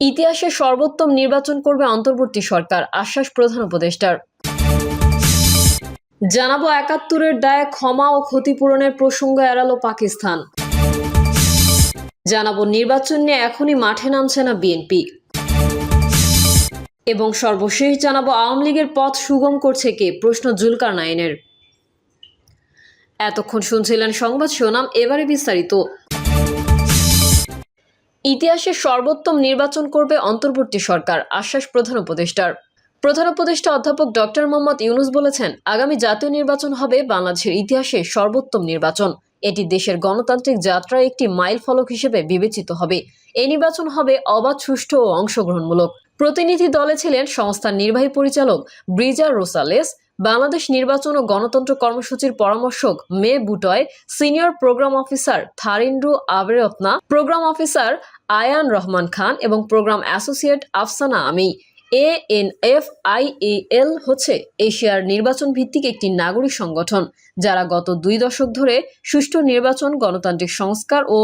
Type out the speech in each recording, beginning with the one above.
ইতিহাসে সর্বোত্তম নির্বাচন করবে অন্তর্বর্তী সরকার, আশ্বাস প্রধান উপদেষ্টার। জানাব একাত্তরের দায়ে ক্ষমা ও ক্ষতিপূরণের প্রসঙ্গ এড়ালো পাকিস্তান। জানাব নির্বাচন নিয়ে এখনই মাঠে নামছে না বিএনপি। এবং সর্বশেষ জানাব আওয়ামী লীগের পথ সুগম করছে কে? প্রশ্ন জুলকার নাইনের এতক্ষণ শুনছিলেন সংবাদ শিরোনাম, এবারে বিস্তারিত। ইতিহাসে সর্বোত্তম নির্বাচন করবে অন্তর্বর্তী সরকার, আশ্বাস প্রধান উপদেষ্টার। প্রধান উপদেষ্টা অধ্যাপক ডক্টর মোহাম্মদ ইউনুস বলেছেন, আগামী জাতীয় নির্বাচন হবে বাংলাদেশের ইতিহাসে সর্বোত্তম নির্বাচন। এটি দেশের গণতান্ত্রিক যাত্রায় একটি মাইল ফলক হিসেবে বিবেচিত হবে। এই নির্বাচন হবে অবাধ, সুষ্ঠু ও অংশগ্রহণমূলক। প্রতিনিধি দলে ছিলেন সংস্থার নির্বাহী পরিচালক ব্রিজা রোসালেস, বাংলাদেশ নির্বাচন ও গণতন্ত্র কর্মসূচির পরামর্শক মে বুটয়, senior program officer Tharindu Abeyratne program officer Ayan Rahman Khan এবং প্রোগ্রাম অ্যাসোসিয়েট আফসানা আমি A N F I A L হচ্ছে এশিয়ার নির্বাচন ভিত্তিক একটি নাগরিক সংগঠন, যারা গত দুই দশক ধরে সুষ্ঠু নির্বাচন, গণতান্ত্রিক সংস্কার ও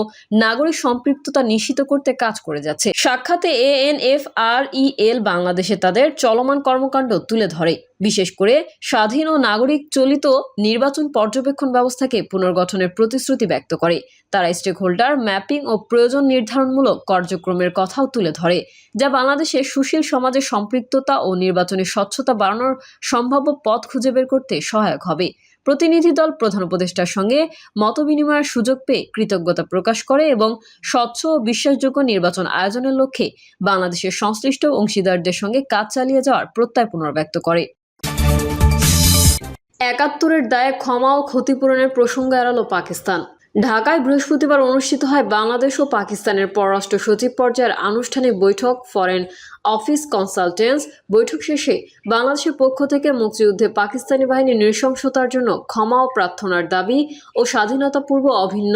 নাগরিক সম্পৃক্ততা নিশ্চিত করতে কাজ করে যাচ্ছে। সাক্ষাতে এ এন এফ আর ই এল বাংলাদেশে তাদের চলমান কর্মকাণ্ড তুলে ধরে। বিশেষ করে স্বাধীন ও নাগরিক চলিত নির্বাচন পর্যবেক্ষণ ব্যবস্থাকে পুনর্গঠনের প্রতিশ্রুতি ব্যক্ত করে। তারা স্টেক হোল্ডার ম্যাপিং ও প্রয়োজন নির্ধারণমূলক কার্যক্রমের কথাও তুলে ধরে, যা বাংলাদেশে সুশীল সমাজের সম্পৃক্ততা ও নির্বাচনী স্বচ্ছতা বাড়ানোর সম্ভাব্য পথ খুঁজে বের করতে সহায়ক হবে। প্রতিনিধি দল প্রধান উপদেষ্টার সঙ্গে মতবিনিময়ের সুযোগ পেয়ে কৃতজ্ঞতা প্রকাশ করে এবং স্বচ্ছ ও বিশ্বাসযোগ্য নির্বাচন আয়োজনের লক্ষ্যে বাংলাদেশের সংশ্লিষ্ট অংশীদারদের সঙ্গে কাজ চালিয়ে যাওয়ার প্রত্যয় পুনর্ব্যক্ত করে। একাত্তরের দায়ে ক্ষমা ও ক্ষতিপূরণের প্রসঙ্গ এড়ালো পাকিস্তান। ঢাকায় বৃহস্পতিবার অনুষ্ঠিত হয় বাংলাদেশ ও পাকিস্তানের পররাষ্ট্র সচিব পর্যায়ের আনুষ্ঠানিক বৈঠক ফরেন অফিস কনসালটেন্স বৈঠক শেষে বাংলাদেশের পক্ষ থেকে মুক্তিযুদ্ধে পাকিস্তানি বাহিনীর নৃশংসতার জন্য ক্ষমা ও প্রার্থনার দাবি ও স্বাধীনতাপূর্ব অভিন্ন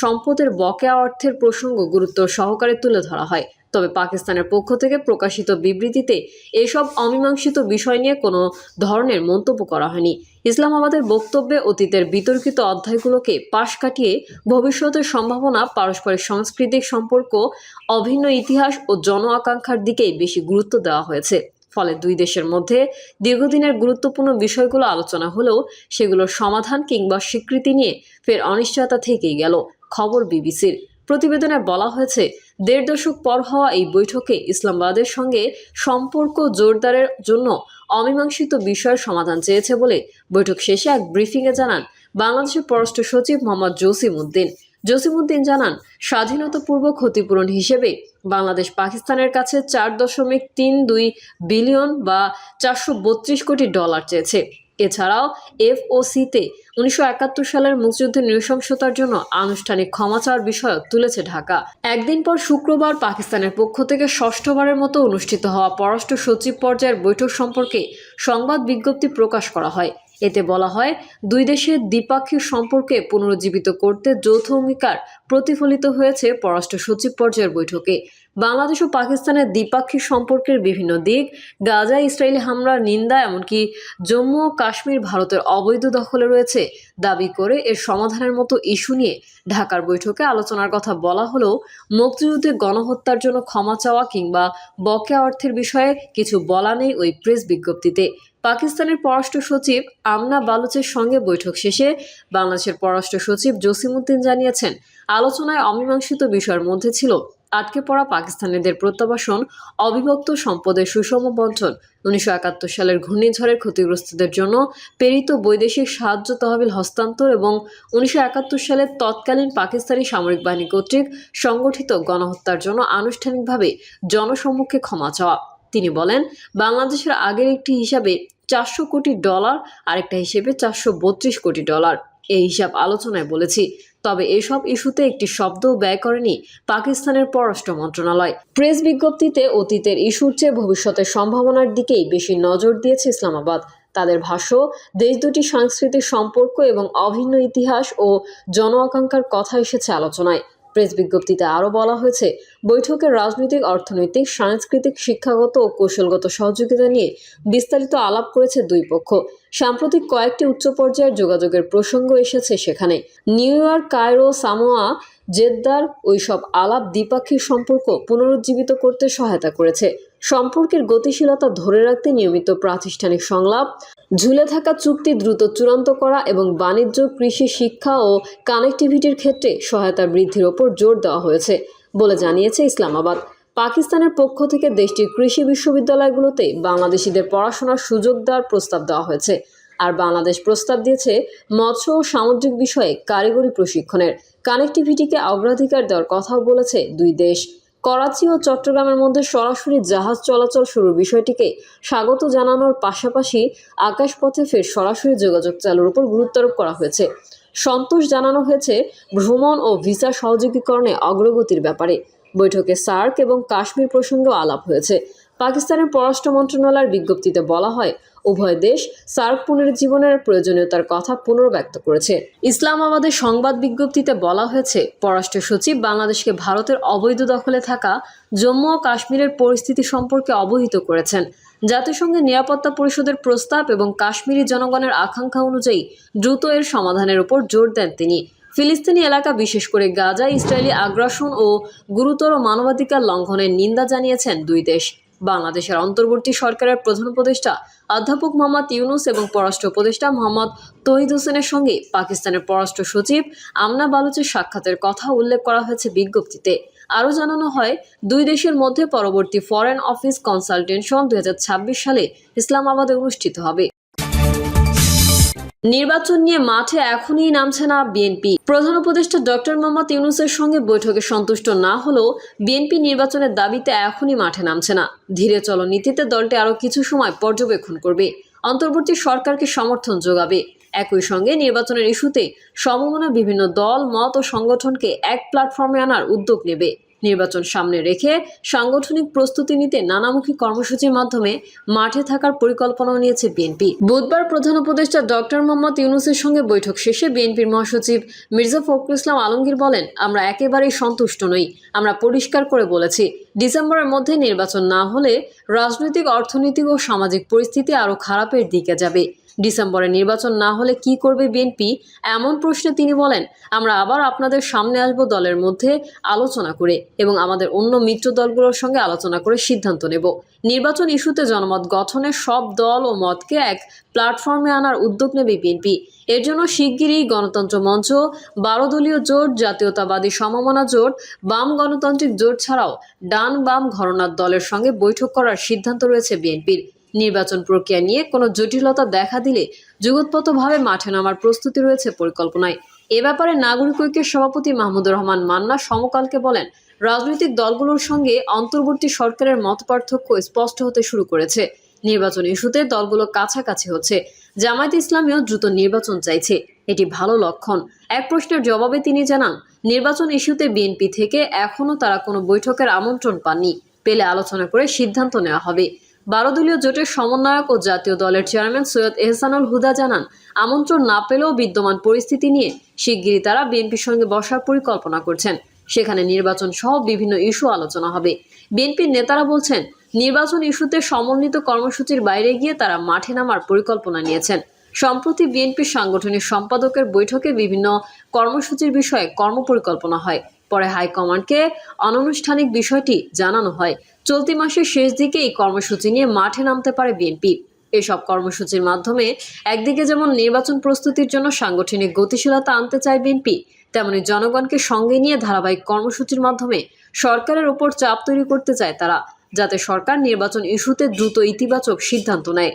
সম্পদের বকেয়া অর্থের প্রসঙ্গ গুরুত্ব সহকারে তুলে ধরা হয়। তবে পাকিস্তানের পক্ষ থেকে প্রকাশিত বিবৃতিতে এসব অমীমাংসিত বিষয় নিয়ে কোনো ধরনের মন্তব্য করা হয়নি। ইসলামাবাদের বক্তব্যে অতীতের বিতর্কিত অধ্যায়গুলোকে পাশ কাটিয়ে ভবিষ্যতের সম্ভাবনা, পারস্পরিক সাংস্কৃতিক সম্পর্ক, অভিন্ন ইতিহাস ও জন আকাঙ্ক্ষার দিকেই বেশি গুরুত্ব দেওয়া হয়েছে। ফলে দুই দেশের মধ্যে দীর্ঘদিনের গুরুত্বপূর্ণ বিষয়গুলো আলোচনা হলেও সেগুলোর সমাধান কিংবা স্বীকৃতি নিয়ে ফের অনিশ্চয়তা থেকেই গেল, খবর বিবিসির। প্রতিবেদনে বলা হয়েছে, দেড় দশক পর হওয়া এই বৈঠকে ইসলামাবাদের সঙ্গে সম্পর্ক জোরদারের জন্য অমীমাংসিত বিষয়ের সমাধান চেয়েছে বলে বৈঠক শেষে এক ব্রিফিংয়ে জানান বাংলাদেশের পররাষ্ট্র সচিব মোহাম্মদ জসিম উদ্দিন। জসিম উদ্দিন জানান স্বাধীনতাপূর্ব ক্ষতিপূরণ হিসেবে বাংলাদেশ পাকিস্তানের কাছে চার দশমিক তিন দুই বিলিয়ন বা চারশো বত্রিশ কোটি ডলার চেয়েছে। এছাড়াও এফওসিতে উনিশশো একাত্তর সালের মুক্তিযুদ্ধের নৃশংসতার জন্য আনুষ্ঠানিক ক্ষমা চাওয়ার বিষয় তুলেছে ঢাকা। একদিন পর শুক্রবার পাকিস্তানের পক্ষ থেকে ষষ্ঠবারের মতো অনুষ্ঠিত হওয়া পররাষ্ট্র সচিব পর্যায়ের বৈঠক সম্পর্কে সংবাদ বিজ্ঞপ্তি প্রকাশ করা হয়। এতে বলা হয়, দুই দেশের দ্বিপাক্ষিক সম্পর্কে পুনরুজ্জীবিত করতে যৌথ অঙ্গীকার প্রতিফলিত হয়েছে পররাষ্ট্র সচিব পর্যায়ের বৈঠকে। বাংলাদেশ ও পাকিস্তানের দ্বিপাক্ষিক সম্পর্কের বিভিন্ন দিক, গাজা ইসরায়েলি হামলার নিন্দা, এমনকি জম্মু ও কাশ্মীর ভারতের অবৈধ দখলে রয়েছে দাবি করে এর সমাধানের মতো ইস্যু নিয়ে ঢাকার বৈঠকে আলোচনার কথা বলা হলেও মুক্তিযুদ্ধে গণহত্যার জন্য ক্ষমা চাওয়া কিংবা বকেয়া অর্থের বিষয়ে কিছু বলা নেই ওই প্রেস বিজ্ঞপ্তিতে। পাকিস্তানের পররাষ্ট্র সচিব আমনা বালুচের সঙ্গে বৈঠক শেষে বাংলাদেশের পররাষ্ট্র সচিব জসিমউদ্দিন জানিয়েছেন, আলোচনায় অমীমাংসিত বিষয়ের মধ্যে ছিল আটকে পড়া পাকিস্তানিদের প্রত্যাবাসন, অবিভক্ত সম্পদের সুষম বন্টন, উনিশশো একাত্তর সালের ঘূর্ণিঝড়ের ক্ষতিগ্রস্তদের জন্য প্রেরিত বৈদেশিক সাহায্য তহবিল হস্তান্তর এবং উনিশশো একাত্তর সালের তৎকালীন পাকিস্তানি সামরিক বাহিনী কর্তৃক সংগঠিত গণহত্যার জন্য আনুষ্ঠানিকভাবে জনসম্মুখে ক্ষমা চাওয়া। তিনি বলেন, বাংলাদেশের আগের একটি হিসাবে চারশো কোটি ডলার, আরেকটা হিসেবে চারশো বত্রিশ কোটি ডলার। এই হিসাব আলোচনায় বলেছি তবে এসব ইস্যুতে একটি শব্দ ব্যয় করেনি পাকিস্তানের পররাষ্ট্র মন্ত্রণালয়। প্রেস বিজ্ঞপ্তিতে অতীতের ইস্যুর চেয়ে ভবিষ্যতের সম্ভাবনার দিকেই বেশি নজর দিয়েছে ইসলামাবাদ। তাদের ভাষ্য, দেশ দুটি সাংস্কৃতিক সম্পর্ক এবং অভিন্ন ইতিহাস ও জন আকাঙ্ক্ষার কথা এসেছে আলোচনায়। প্রেস বিজ্ঞপ্তিতে আরও বলা হয়েছে, বৈঠকে রাজনৈতিক, অর্থনৈতিক, সাংস্কৃতিক, শিক্ষাগত ও কৌশলগত সহযোগিতা নিয়ে বিস্তারিত আলাপ করেছে দুই পক্ষ। সাম্প্রতিক কয়েকটি উচ্চ পর্যায়ের যোগাযোগের প্রসঙ্গ এসেছে সেখানে। নিউ ইয়র্ক, কায়রো, সামোয়া, জেদ্দার ওইসব আলাপ দ্বিপাক্ষিক সম্পর্ক পুনরুজ্জীবিত করতে সহায়তা করেছে। সম্পর্কের গতিশীলতা ধরে রাখতে নিয়মিত প্রাতিষ্ঠানিক সংলাপ, ঝুলে থাকা চুক্তি দ্রুত চূড়ান্ত করা এবং বাণিজ্য, কৃষি, শিক্ষা ও কানেক্টিভিটির ক্ষেত্রে সহায়তা বৃদ্ধির ওপর জোর দেওয়া হয়েছে বলে জানিয়েছে ইসলামাবাদ। পাকিস্তানের পক্ষ থেকে দেশটির কৃষি বিশ্ববিদ্যালয়গুলোতে বাংলাদেশিদের পড়াশোনার সুযোগ দেওয়ার প্রস্তাব দেওয়া হয়েছে। আর বাংলাদেশ প্রস্তাব দিয়েছে মৎস্য ও সামুদ্রিক বিষয়ে কারিগরি প্রশিক্ষণের। কানেক্টিভিটিকে অগ্রাধিকার দেওয়ার কথাও বলেছে দুই দেশ। করাচি ও চট্টগ্রামের মধ্যে সরাসরি জাহাজ চলাচল শুরুর বিষয়টিকে স্বাগত জানানোর পাশাপাশি আকাশপথে ফের সরাসরি যোগাযোগ চালুর উপর গুরুত্বারোপ করা হয়েছে। সন্তোষ জানানো হয়েছে, ভ্রমণ ও ভিসা সহযোগীকরণে অগ্রগতির ব্যাপারে। বৈঠকে সার্ক এবং কাশ্মীর প্রসঙ্গেও আলাপ হয়েছে। পাকিস্তানের পররাষ্ট্র মন্ত্রণালয়ের বিজ্ঞপ্তিতে বলা হয় উভয় দেশ সার্ক পুনরুজ্জীবনের প্রয়োজনীয়তার কথা পুনর্ব্যক্ত করেছে। ইসলামাবাদের সংবাদ বিজ্ঞপ্তিতে বলা হয়েছে, পররাষ্ট্র সচিব বাংলাদেশকে ভারতের অবৈধ দখলে থাকা জম্মু ও কাশ্মীরের পরিস্থিতি সম্পর্কে অবহিত করেছেন। জাতিসংঘের নিরাপত্তা পরিষদের প্রস্তাব এবং কাশ্মীরি জনগণের আকাঙ্ক্ষা অনুযায়ী দ্রুত এর সমাধানের উপর জোর দেন তিনি। ফিলিস্তিনি এলাকা, বিশেষ করে গাজা, ইসরায়েলি আগ্রাসন ও গুরুতর মানবাধিকার লঙ্ঘনের নিন্দা জানিয়েছেন দুই দেশ। বাংলাদেশের অন্তর্বর্তী সরকারের প্রধান উপদেষ্টা অধ্যাপক মোহাম্মদ ইউনুস এবং পররাষ্ট্র উপদেষ্টা মোহাম্মদ তহিদ হোসেনের সঙ্গে পাকিস্তানের পররাষ্ট্র সচিব আমনা বালুচের সাক্ষাতের কথা উল্লেখ করা হয়েছে বিজ্ঞপ্তিতে। আরও জানানো হয়, দুই দেশের মধ্যে পরবর্তী ফরেন অফিস কনসালটেশন দুই সালে ইসলামাবাদে অনুষ্ঠিত হবে। নির্বাচন নিয়ে মাঠে এখনই নামছে না বিএনপি। প্রধান উপদেষ্টা ডক্টর মোহাম্মদ ইউনুসের সঙ্গে বৈঠকে সন্তুষ্ট না হলেও বিএনপি নির্বাচনের দাবিতে এখনই মাঠে নামছে না। ধীরে চলো, নীতিতে দলটি আরও কিছু সময় পর্যবেক্ষণ করবে। অন্তর্বর্তী সরকারকে সমর্থন যোগাবে। একই সঙ্গে নির্বাচনের ইস্যুতে সমমনা বিভিন্ন দল, মত ও সংগঠনকে এক প্ল্যাটফর্মে আনার উদ্যোগ নেবে। নির্বাচন সামনে রেখে সাংগঠনিক প্রস্তুতি নিতে নানামুখী কর্মসূচির মাধ্যমে মাঠে থাকার পরিকল্পনাও নিয়েছে বিএনপি। বুধবার প্রধান উপদেষ্টা ডক্টর মোহাম্মদ ইউনুসের সঙ্গে বৈঠক শেষে বিএনপির মহাসচিব মির্জা ফখরুল ইসলাম আলমগীর বলেন, আমরা একেবারেই সন্তুষ্ট নই। আমরা পরিষ্কার করে বলেছি ডিসেম্বরের মধ্যে নির্বাচন না হলে রাজনৈতিক, অর্থনৈতিক ও সামাজিক পরিস্থিতি আরও খারাপের দিকে যাবে। ডিসেম্বরে নির্বাচন না হলে কি করবে বিএনপি? এমন প্রশ্নে তিনি বলেন, আমরা আবার আপনাদের সামনে আসব দলের মধ্যে আলোচনা করে এবং আমাদের অন্য মিত্র দলগুলোর সঙ্গে আলোচনা করে সিদ্ধান্ত নেব। নির্বাচন ইস্যুতে জনমত গঠনের সব দল ও মতকে এক প্ল্যাটফর্মে আনার উদ্যোগ নেবে বিএনপি। এর জন্য শিগগিরই গণতন্ত্র মঞ্চ, বারো দলীয় জোট, জাতীয়তাবাদী সমমনা জোট, বাম গণতান্ত্রিক জোট ছাড়াও ডান বাম ঘরনার দলের সঙ্গে বৈঠক করার সিদ্ধান্ত রয়েছে বিএনপির। নির্বাচন প্রক্রিয়া নিয়ে কোনো জটিলতা দেখা দিলে যুগোৎপতভাবে মাঠে নামার প্রস্তুতি রয়েছে পরিকল্পনায়। এ ব্যাপারে নাগরিক ঐক্যের সভাপতি মাহমুদুর রহমান মান্না সমকালকে বলেন, রাজনৈতিক দলগুলোর সঙ্গে অন্তর্বর্তী সরকারের মতপার্থক্য স্পষ্ট হতে শুরু করেছে। নির্বাচন ইস্যুতে দলগুলো কাছাকাছি হচ্ছে। জামায়াত ইসলামীও দ্রুত নির্বাচন চাইছে। এটি ভালো লক্ষণ। এক প্রশ্নের জবাবে তিনি জানান নির্বাচন ইস্যুতে বিএনপি থেকে এখনও তারা কোনো বৈঠকের আমন্ত্রণ পাননি পেলে আলোচনা করে সিদ্ধান্ত নেওয়া হবে। বারো দলীয় জোটের সমন্বয়ক ও জাতীয় দলের চেয়ারম্যান সৈয়দ এহসানুল হুদা জানান, আমন্ত্রণ না পেলেও বিদ্যমান পরিস্থিতি নিয়ে শিগগিরই তারা বিএনপির সঙ্গে বসার পরিকল্পনা করছেন। সেখানে নির্বাচন সহ বিভিন্ন ইস্যু আলোচনা হবে। বিএনপির নেতারা বলছেন, নির্বাচন ইস্যুতে সমন্বিত কর্মসূচির বাইরে গিয়ে তারা মাঠে নামার পরিকল্পনা নিয়েছেন। সম্প্রতি বিএনপির সাংগঠনিক সম্পাদকের বৈঠকে বিভিন্ন কর্মসূচির বিষয়ে কর্মপরিকল্পনা হয়। পরে হাইকমান্ডকে অনানুষ্ঠানিক বিষয়টি জানানো হয়। চলতি মাসের শেষ দিকে এই কর্মসূচি নিয়ে মাঠে নামতে পারে বিএনপি। এসব কর্মসূচির মাধ্যমে একদিকে যেমন নির্বাচন প্রস্তুতির জন্য সাংগঠনিক গতিশীলতা আনতে চায় বিএনপি, তেমনি জনগণকে সঙ্গে নিয়ে ধারাবাহিক কর্মসূচির মাধ্যমে সরকারের ওপর চাপ তৈরি করতে চায় তারা, যাতে সরকার নির্বাচন ইস্যুতে দ্রুত ইতিবাচক সিদ্ধান্ত নেয়।